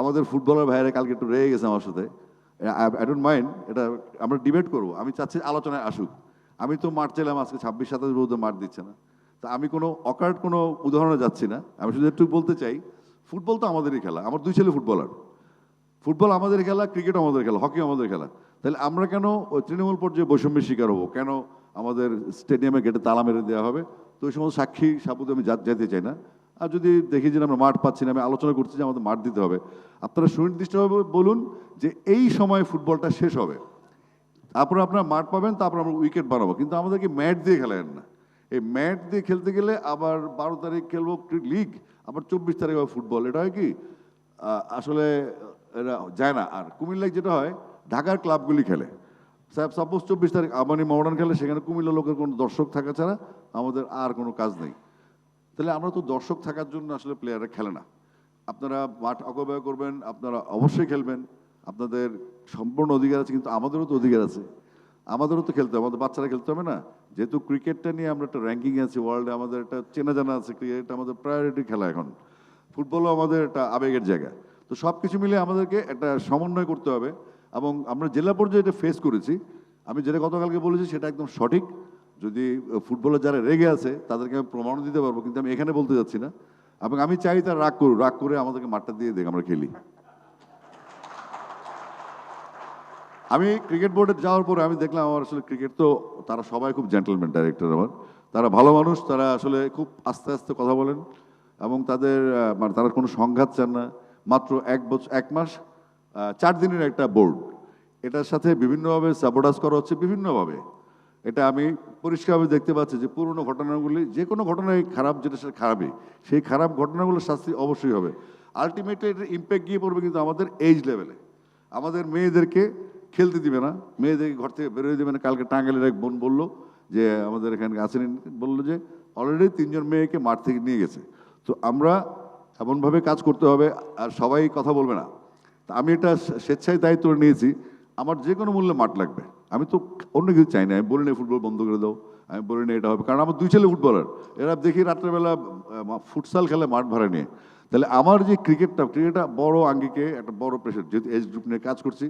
আমাদের ফুটবলার ভাইয়েরা কালকে একটু রেগে গেছে আমার সাথে। আই ডোন্ট মাইন্ড এটা আমরা ডিবেট করব, আমি চাচ্ছি আলোচনায় আসুক। আমি তো মাঠ চাইলাম আজকে ছাব্বিশ, সাতাশ বিরুদ্ধে মাঠ দিচ্ছে না। তা আমি কোনো অকার্ড কোনো উদাহরণে যাচ্ছি না, আমি শুধু একটু বলতে চাই, ফুটবল তো আমাদেরই খেলা, আমার দুই ছেলে ফুটবলার। ফুটবল আমাদের খেলা, ক্রিকেট আমাদের খেলা, হকি আমাদের খেলা। তাহলে আমরা কেন ওই তৃণমূল পর্যায়ে বৈষম্যের শিকার হব? কেন আমাদের স্টেডিয়ামে গেটে তালা মেরে দেওয়া হবে? তো ওই সমস্ত সাক্ষী সাবুতে আমি যেতে চাই না। আর যদি দেখি যে আমরা মাঠ পাচ্ছি না, আমি আলোচনা করছি যে আমাদের মাঠ দিতে হবে। আপনারা সুনির্দিষ্টভাবে বলুন যে এই সময় ফুটবলটা শেষ হবে। তারপরে আপনারা মাঠ পাবেন, তারপর আমরা উইকেট বানাবো। কিন্তু আমাদেরকে ম্যাট দিয়ে খেলেন না। এই ম্যাট দিয়ে খেলতে গেলে আবার বারো তারিখ খেলব লিগ, আবার চব্বিশ তারিখ হবে ফুটবল। এটা হয় কি? আসলে এটা যায় না। আর কুমিল্লায় যেটা হয়, ঢাকার ক্লাবগুলি খেলে। সাহেব সাপোজ চব্বিশ তারিখ আমানি মডার্ন খেলে, সেখানে কুমিল্লা লোকের কোনো দর্শক থাকা ছাড়া আমাদের আর কোনো কাজ নেই। তাহলে আমরা তো দর্শক থাকার জন্য আসলে প্লেয়াররা খেলে না। আপনারা মাঠ অপব্যয় করবেন, আপনারা অবশ্যই খেলবেন। আপনাদের সম্পূর্ণ অধিকার আছে, কিন্তু আমাদেরও তো অধিকার আছে। আমাদেরও তো খেলতে হবে, আমাদের বাচ্চারা খেলতে হবে না। যেহেতু ক্রিকেটটা নিয়ে আমরা একটা র্যাঙ্কিং আছে ওয়ার্ল্ডে আমাদের একটা চেনা জানা আছে ক্রিকেট আমাদের প্রায়োরিটি খেলা এখন। ফুটবলও আমাদের একটা আবেগের জায়গা। তো সব কিছু মিলে আমাদেরকে একটা সমন্বয় করতে হবে এবং আমরা জেলা পর্যায়ে এটা ফেস করেছি। আমি যেটা গতকালকে বলেছি, সেটা একদম সঠিক। যদি ফুটবলে যারা রেগে আছে, তাদেরকে আমি প্রমাণ দিতে পারব, কিন্তু আমি এখানে বলতে যাচ্ছি না। এবং আমি চাই তারা রাগ করুক, রাগ করে আমাদেরকে মাঠটা দিয়ে দেখ আমরা খেলি। আমি ক্রিকেট বোর্ডে যাওয়ার পরে আমি দেখলাম আমার আসলে ক্রিকেট তো, তারা সবাই খুব জেন্টলম্যান ডাইরেক্টর আমার। তারা ভালো মানুষ, তারা আসলে খুব আস্তে আস্তে কথা বলেন। এবং তাদের মানে তারা কোনো সংঘাত চান না। মাত্র এক বছর এক মাস চার দিনের একটা বোর্ড। এটার সাথে বিভিন্নভাবে সাবোটাস করা হচ্ছে, বিভিন্নভাবে। এটা আমি পরিষ্কারভাবে দেখতে পাচ্ছি যে পুরনো ঘটনাগুলি, যে কোনো ঘটনাই খারাপ, যেটা সেটা খারাপই। সেই খারাপ ঘটনাগুলোর শাস্তি অবশ্যই হবে। আলটিমেটলি এটার ইম্প্যাক্ট গিয়ে পড়বে কিন্তু আমাদের এইজ লেভেলে আমাদের মেয়েদেরকে খেলতে দিবে না। মেয়েদেরকে ঘর থেকে বেরোয় দেবে না। কালকে টাঙ্গাইলের এক বোন বলল যে, আমাদের এখানে আছেন বলল যে অলরেডি তিনজন মেয়েকে মাঠ থেকে নিয়ে গেছে। তো আমরা এমনভাবে কাজ করতে হবে আর সবাই কথা বলবে না। তা আমি এটা স্বেচ্ছায় দায়িত্ব নিয়েছি। আমার যে কোনো মূল্যে মাঠ লাগবে। আমি তো অন্য কিছু চাই না, আমি বলি না ফুটবল বন্ধ করে দাও, আমি বলি না এটা হবে। কারণ আমার দুই ছেলে ফুটবলার, এরা দেখি রাত্রেবেলা ফুটসাল খেলে মাঠ ভাড়া নিয়ে। তাহলে আমার যে ক্রিকেটটা ক্রিকেটটা বড় আঙ্গিকে, একটা বড় প্রেশার যেহেতু এজ গ্রুপ নিয়ে কাজ করছি,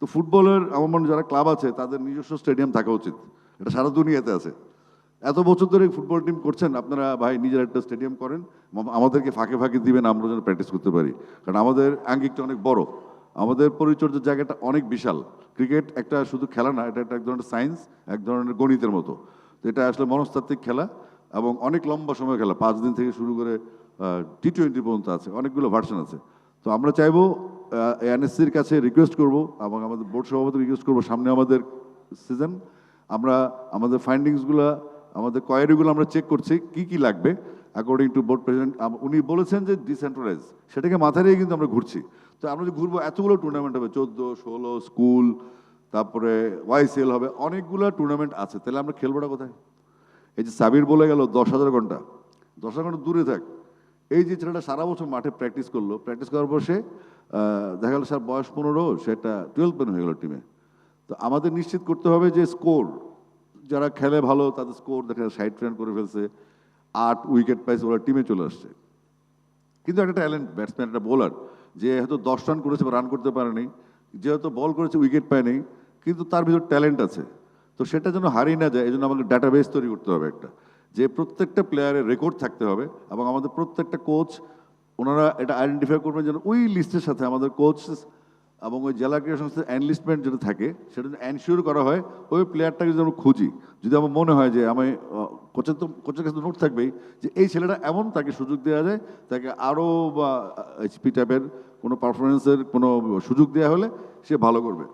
তো ফুটবলের, আমার মনে যারা ক্লাব আছে, তাদের নিজস্ব স্টেডিয়াম থাকা উচিত। এটা সারা দুনিয়াতে আছে। এত বছর ধরে ফুটবল টিম করছেন, আপনারা ভাই নিজের একটা স্টেডিয়াম করেন, আমাদেরকে ফাঁকে ফাঁকে দিবেন আমরা যেন প্র্যাকটিস করতে পারি। কারণ আমাদের আঙ্গিকটা অনেক বড়। আমাদের পরিচর্যার জায়গাটা অনেক বিশাল। ক্রিকেট একটা শুধু খেলা না, এটা একটা এক ধরনের সায়েন্স এক ধরনের গণিতের মতো। তো এটা আসলে মনস্তাত্ত্বিক খেলা এবং অনেক লম্বা সময় খেলা, পাঁচ দিন থেকে শুরু করে টি টোয়েন্টি পর্যন্ত আছে, অনেকগুলো ভার্সন আছে। তো আমরা চাইব এনএসসির কাছে রিকোয়েস্ট করব এবং আমাদের বোর্ড সভাপতি রিকোয়েস্ট করব সামনে আমাদের সিজন আমরা আমাদের ফাইন্ডিংসগুলো আমাদের কোয়ারিগুলো আমরা চেক করছি, কি কি লাগবে। অ্যাকর্ডিং টু বোর্ড প্রেসিডেন্ট উনি বলেছেন যে ডিসেন্ট্রালাইজ সেটাকে মাথায় রেখে কিন্তু আমরা ঘুরছি। তো আমরা যে ঘুরবো, এতগুলো টুর্নামেন্ট হবে, চোদ্দ, ষোলো স্কুল তারপরে ওয়াইসিএল হবে, অনেকগুলো টুর্নামেন্ট আছে। তাহলে আমরা খেলবোটা কোথায়? এই যে সাবির বলে গেল, দশ হাজার ঘণ্টা। দশ হাজার ঘণ্টা দূরে থাক। এই যে ছেলেটা সারা বছর মাঠে প্র্যাকটিস করল প্র্যাকটিস করার পর সে দেখা গেল স্যার বয়স পনেরো, সেটা টুয়েলভ পেন হয়ে গেল টিমে তো আমাদের নিশ্চিত করতে হবে যে স্কোর যারা খেলে ভালো, তাদের স্কোর দেখা যায় সাইড ট্রেন করে ফেলছে। আট উইকেট পাইছে ওরা টিমে চলে আসছে। কিন্তু একটা ট্যালেন্ট ব্যাটসম্যান একটা বোলার যে হয়তো দশ রান করেছে বা রান করতে পারেনি, যে হয়তো বল করেছে উইকেট পায়নি, কিন্তু তার ভিতর ট্যালেন্ট আছে। তো সেটা যেন হারিয়ে না যায় এই জন্য আমাদের ডাটাবেস তৈরি করতে হবে একটা। যে প্রত্যেকটা প্লেয়ারের রেকর্ড থাকতে হবে এবং আমাদের প্রত্যেকটা কোচ ওনারা এটা আইডেন্টিফাই করবেন যেন ওই লিস্টের সাথে আমাদের কোচ এবং ওই জেলা ক্রীড়া সংস্থার অ্যানলিস্টমেন্ট যেটা থাকে, সেটা যদি এনশিওর করা হয়, ওই প্লেয়ারটাকে যদি আমরা খুঁজি, যদি আমার মনে হয় যে আমি কোচের তো কোচের কাছে নোট থাকবেই, যে এই ছেলেটা এমন তাকে সুযোগ দেওয়া যায়, তাকে আরও বা এইচপি টাইপের কোনো পারফরমেন্সের কোনো সুযোগ দেওয়া হলে সে ভালো করবে।